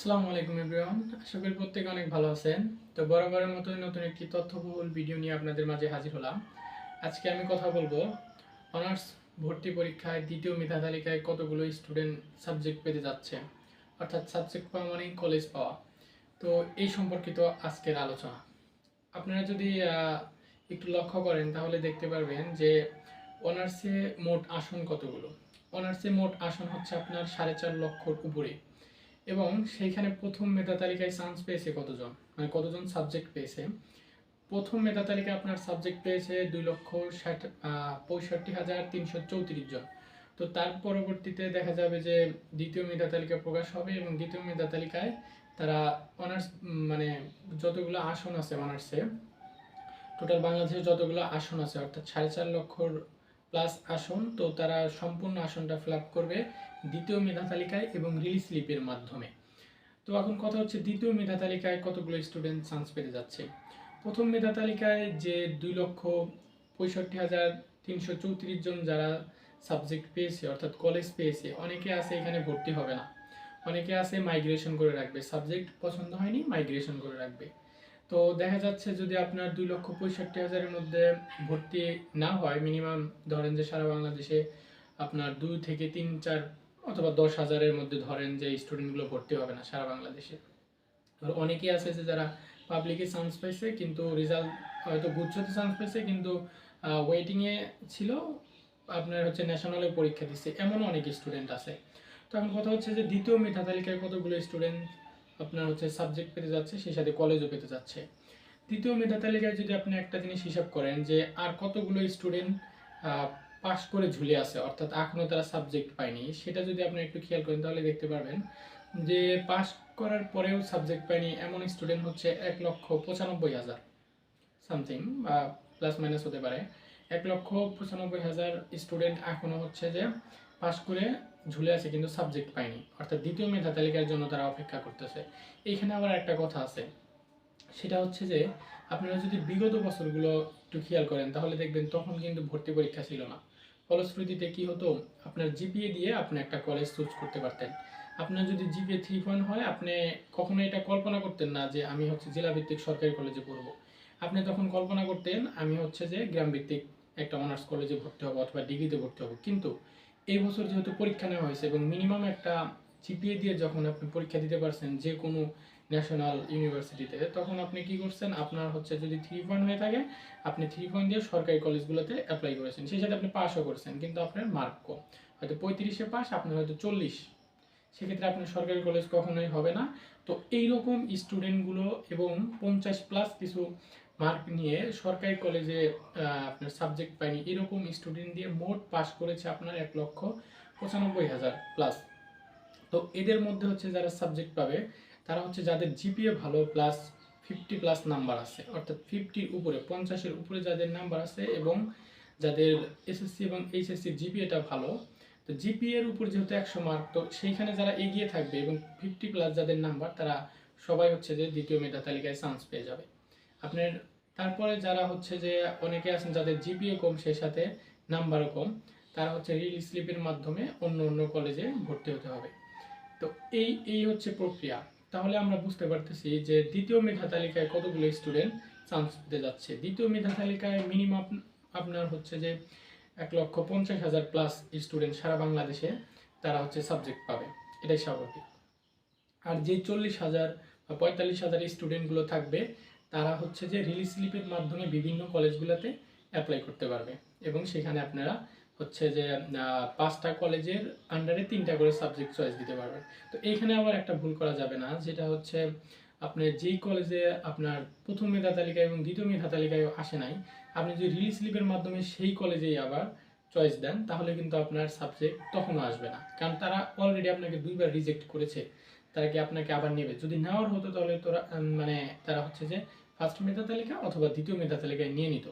আসসালামু আলাইকুম এভরিওয়ান আশা করি প্রত্যেকে অনেক ভালো আছেন। তো বরাবরের মতোই নতুন একটি তথ্যবহুল ভিডিও নিয়ে আপনাদের মাঝে হাজির হলাম। আজকে আমি কথা বলব অনার্স ভর্তি পরীক্ষায় দ্বিতীয় মেধা তালিকায় কতগুলো স্টুডেন্ট সাবজেক্ট পেতে যাচ্ছে? অর্থাৎ সাবজেক্ট পাওয়া মানেই কলেজ পাওয়া। তো এই সম্পর্কিত আজকের আলোচনা। আপনারা যদি একটু লক্ষ্য করেন, তাহলে দেখতে পারবেন যে অনার্সে মোট আসন কতগুলো? অনার্সে মোট আসন হচ্ছে আপনার সাড়ে চার লক্ষর উপরে। এবং সেইখানে প্রথম মেধা তালিকায় চান্স পেয়েছে কতজন? মানে কতজন সাবজেক্ট পেয়েছে? প্রথম মেধা তালিকায় আপনার সাবজেক্ট পেয়েছে দুই লক্ষ ষাট পঁয়ষট্টি হাজার তিনশো চৌত্রিশ জন। তো তার পরবর্তীতে দেখা যাবে যে দ্বিতীয় মেধা তালিকা প্রকাশ হবে এবং দ্বিতীয় মেধা তালিকায় তারা অনার্স মানে যতগুলো আসন আছে অনার্সে টোটাল বাংলাদেশে যতগুলো আসন আছে, অর্থাৎ সাড়ে চার লক্ষর প্লাস আসন, তো তারা সম্পূর্ণ আসনটা ফিল করবে। দ্বিতীয় মেধা তালিকায় এবং রিলিজ স্লিপের মাধ্যমে। তো এখন কথা হচ্ছে দ্বিতীয় মেধা তালিকায় কতগুলো স্টুডেন্ট চান্স পেতে যাচ্ছে? প্রথম মেধা তালিকায় যে দুই লক্ষ পঁয়ষট্টি হাজার তিনশো চৌত্রিশ জন যারা সাবজেক্ট পেয়েছে, অর্থাৎ কলেজ পেয়েছে, অনেকে আছে এখানে ভর্তি হবে না। অনেকে আছে মাইগ্রেশন করে রাখবে। সাবজেক্ট পছন্দ হয়নি মাইগ্রেশন করে রাখবে। তো দেখা যাচ্ছে যদি আপনার দুই লক্ষ পঁয়ষট্টি হাজারের মধ্যে ভর্তি না হয় মিনিমাম ধরেন যে সারা বাংলাদেশে আপনার দুই থেকে তিন, চার অথবা দশ হাজারের মধ্যে ধরেন যে স্টুডেন্টগুলো ভর্তি হবে না সারা বাংলাদেশে। আর অনেকেই আছে যে যারা পাবলিকে চান্স পাইছে কিন্তু রেজাল্ট হয়তো গুচ্ছতে চান্স পাইছে কিন্তু ওয়েটিংয়ে ছিল, আপনার হচ্ছে ন্যাশনালে পরীক্ষা দিচ্ছে, এমনও অনেক স্টুডেন্ট আছে। তো এখন কথা হচ্ছে যে দ্বিতীয় মেধা তালিকায় কতগুলো স্টুডেন্ট আপনার হচ্ছে সাবজেক্ট পেতে যাচ্ছে, সেই সাথে কলেজও পেতে যাচ্ছে। দ্বিতীয় মেধা তালিকায় যদি আপনি একটা জিনিস হিসাব করেন যে আর কতগুলো স্টুডেন্ট পাশ করে ঝুলে আছে, অর্থাৎ এখনও তারা সাবজেক্ট পায়নি। সেটা যদি আপনি একটু খেয়াল করেন তাহলে দেখতে পারবেন যে পাশ করার পরেও সাবজেক্ট পায়নি এমন স্টুডেন্ট হচ্ছে এক লক্ষ পঁচানব্বই হাজার সামথিং বা প্লাস মাইনাস হতে পারে। এক লক্ষ পঁচানব্বই হাজার স্টুডেন্ট এখনও হচ্ছে যে পাশ করে ঝুলে আছে কিন্তু সাবজেক্ট পায়নি। অর্থাৎ দ্বিতীয় মেধা তালিকার জন্য তারা অপেক্ষা করতেছে। এইখানে আবার একটা কথা আছে। সেটা হচ্ছে যে, আপনারা যদি বিগত বছরগুলো একটু খেয়াল করেন, তাহলে দেখবেন তখন কিন্তু ভর্তি পরীক্ষা ছিল না। ফলশ্রুতিতে কি হতো, আপনার জিপিএ দিয়ে আপনি একটা কলেজ চুজ করতে পারতেন। আপনার যদি জিপিএ থ্রি পয়েন্ট হয়, আপনি কখনো এটা কল্পনা করতেন না যে, আমি হচ্ছে জেলাভিত্তিক সরকারি কলেজে পড়ব। আপনি তখন কল্পনা করতেন, আমি হচ্ছে যে গ্রামভিত্তিক একটা অনার্স কলেজে ভর্তি হব অথবা ডিগ্রিতে ভর্তি হব। কিন্তু এই বছর যেহেতু পরীক্ষা নেওয়া হয়েছে এবং মিনিমাম একটা জিপিএ দিয়ে যখন আপনি পরীক্ষা দিতে পারছেন যে কোনো ন্যাশনাল ইউনিভার্সিটিতে তখন আপনি কি করছেন? আপনার হচ্ছে যদি থ্রি পয়েন্ট হয়ে থাকে, আপনি থ্রি পয়েন্ট দিয়ে সরকারি কলেজগুলোতে অ্যাপ্লাই করেছেন। সেই সাথে আপনি পাসও করছেন, কিন্তু আপনার মার্ক কম। হয়তো পঁয়ত্রিশে পাস আপনার হয়তো চল্লিশ। সেক্ষেত্রে আপনার সরকারি কলেজ কখনোই হবে না। তো এইরকম স্টুডেন্টগুলো এবং পঞ্চাশ প্লাস কিছু মার্ক নিয়ে সরকারি কলেজে আপনার সাবজেক্ট পায়নি, এরকম স্টুডেন্ট দিয়ে মোট পাস করেছে আপনার এক লক্ষ পঁচানব্বই হাজার প্লাস তো এদের মধ্যে হচ্ছে যারা সাবজেক্ট পাবে, তারা হচ্ছে যাদের জিপিএ ভালো প্লাস ফিফটি প্লাস নাম্বার আছে। অর্থাৎ ফিফটির উপরে, পঞ্চাশের উপরে যাদের নাম্বার আছে এবং যাদের এসএসসি এবং এইচএসসির জিপিএটা ভালো, তো জিপিএর উপর যেহেতু একশো মার্ক তো সেইখানে যারা এগিয়ে থাকবে এবং ফিফটি প্লাস যাদের নাম্বার তারা সবাই হচ্ছে যে দ্বিতীয় মেধা তালিকায় চান্স পেয়ে যাবে। আপনার তারপরে যারা হচ্ছে যে অনেকে আছেন যাদের জিপিএ কম, সেই সাথে নাম্বারও কম, তারা হচ্ছে রিল স্লিপের মাধ্যমে অন্য অন্য কলেজে ভর্তি হতে হবে। তো এই এই হচ্ছে প্রক্রিয়া। তাহলে আমরা বুঝতে পারতেছি যে দ্বিতীয় মেধা তালিকায় কতগুলো স্টুডেন্ট চান্স পেতে যাচ্ছে। দ্বিতীয় মেধা তালিকায় মিনিমাম আপনার হচ্ছে যে এক লক্ষ পঞ্চাশ হাজার প্লাস স্টুডেন্ট সারা বাংলাদেশে তারা হচ্ছে সাবজেক্ট পাবে। এটাই স্বাভাবিক। আর যে চল্লিশ হাজার বা পঁয়তাল্লিশ হাজার স্টুডেন্টগুলো থাকবে, তারা হচ্ছে যে রিলিজ স্লিপের মাধ্যমে বিভিন্ন কলেজগুলোতে অ্যাপ্লাই করতে পারবে এবং সেখানে আপনারা হচ্ছে যে পাঁচটা কলেজের আন্ডারে তিনটা করে সাবজেক্ট চয়েস দিতে পারবেন তো এইখানে আবার একটা ভুল করা যাবে না, যেটা হচ্ছে আপনি যেই কলেজে আপনার প্রথম মেধা তালিকা এবং দ্বিতীয় মেধা তালিকায় আসে নাই, আপনি যদি রিলিজ স্লিপের মাধ্যমে সেই কলেজেই আবার চয়েস দেন, তাহলে কিন্তু আপনার সাবজেক্ট তখনও আসবে না। কারণ তারা অলরেডি আপনাকে দুইবার রিজেক্ট করেছে, তারা কি আপনাকে আবার নেবে? যদি নেওয়ার হতো তাহলে তোরা মানে তারা হচ্ছে যে ফার্স্ট মেধা তালিকা অথবা দ্বিতীয় মেধা তালিকায় নিয়ে নিত।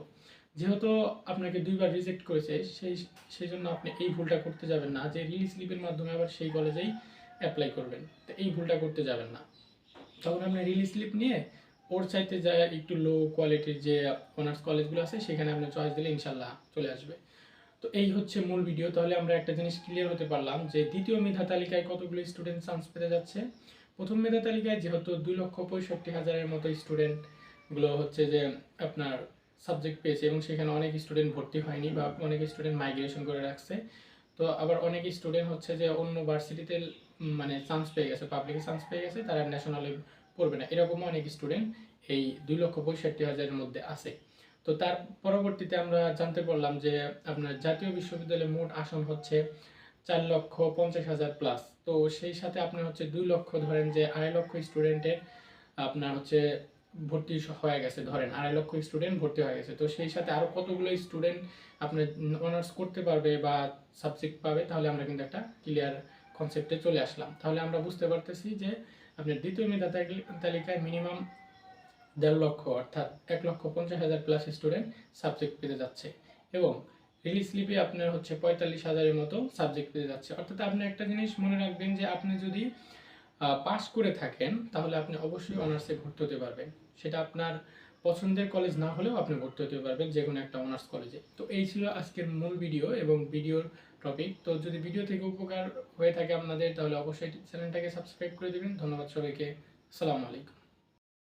যেহেতু আপনাকে দুইবার রিজেক্ট করেছে, সেই সেই জন্য আপনি এই ভুলটা করতে যাবেন না। যে রিলিজ স্লিপের মাধ্যমে আবার সেই কলেজেই অ্যাপ্লাই করবেন। তো এই ভুলটা করতে যাবেন না। তখন আপনি রিলিজ স্লিপ নিয়ে ওর চাইতে যায় একটু লো কোয়ালিটির যে অনার্স কলেজগুলো আছে, সেখানে আপনি চয়েস দিলে ইনশাল্লাহ চলে আসবে। তো এই হচ্ছে মূল ভিডিও তাহলে আমরা একটা জিনিস ক্লিয়ার হতে পারলাম যে দ্বিতীয় মেধা তালিকায় কতগুলো স্টুডেন্ট চান্স পেতে যাচ্ছে? প্রথম মেধা তালিকায় যেহেতু দুই লক্ষ পঁয়ষট্টি হাজারের মতো স্টুডেন্টগুলো হচ্ছে যে আপনার সাবজেক্ট পেয়েছে এবং সেখানে অনেক স্টুডেন্ট ভর্তি হয়নি বা অনেক স্টুডেন্ট মাইগ্রেশন করে রাখছে। তো আবার অনেক স্টুডেন্ট হচ্ছে যে অন্য ভার্সিটিতে মানে চান্স পেয়ে গেছে পাবলিকে চান্স পেয়ে গেছে, তারা ন্যাশনালে পড়বে না। এরকমও অনেক স্টুডেন্ট এই দুই লক্ষ পঁয়ষট্টি হাজারের মধ্যে আছে। তো তার পরবর্তীতে আমরা জানতে পারলাম যে আপনার জাতীয় বিশ্ববিদ্যালয়ে মোট আসন হচ্ছে চার লক্ষ পঞ্চাশ হাজার প্লাস তো সেই সাথে আপনার হচ্ছে দুই লক্ষ ধরেন যে আড়াই লক্ষ স্টুডেন্টের আপনার হচ্ছে ভর্তি হয়ে গেছে, ধরেন আড়াই লক্ষ স্টুডেন্ট ভর্তি হয়ে গেছে। তো সেই সাথে আরও কতগুলো স্টুডেন্ট আপনার অনার্স করতে পারবে বা সাবজেক্ট পাবে, তাহলে আমরা কিন্তু একটা ক্লিয়ার কনসেপ্টে চলে আসলাম। তাহলে আমরা বুঝতে পারতেছি যে আপনার দ্বিতীয় মেধা তালি- তালিকায় মিনিমাম দেড় লক্ষ অর্থাৎ এক লক্ষ পঞ্চাশ হাজার প্লাস স্টুডেন্ট সাবজেক্ট পেতে যাচ্ছে এবং রিলিজ স্লিপে আপনার হচ্ছে পঁয়তাল্লিশ হাজারের মতো সাবজেক্ট পেতে যাচ্ছে। অর্থাৎ আপনি একটা জিনিস মনে রাখবেন যে আপনি যদি পাস করে থাকেন, তাহলে আপনি অবশ্যই অনার্সে ভর্তি হতে পারবেন। সেটা আপনার পছন্দের কলেজ না হলেও আপনি ভর্তি হতে পারবেন যে কোনো একটা অনার্স কলেজে তো এই ছিল আজকের মূল ভিডিও এবং ভিডিওর টপিক তো যদি ভিডিও থেকে উপকার হয়ে থাকে আপনাদের, তাহলে অবশ্যই চ্যানেলটাকে সাবস্ক্রাইব করে দেবেন। ধন্যবাদ সবাইকে। আসসালামু আলাইকুম।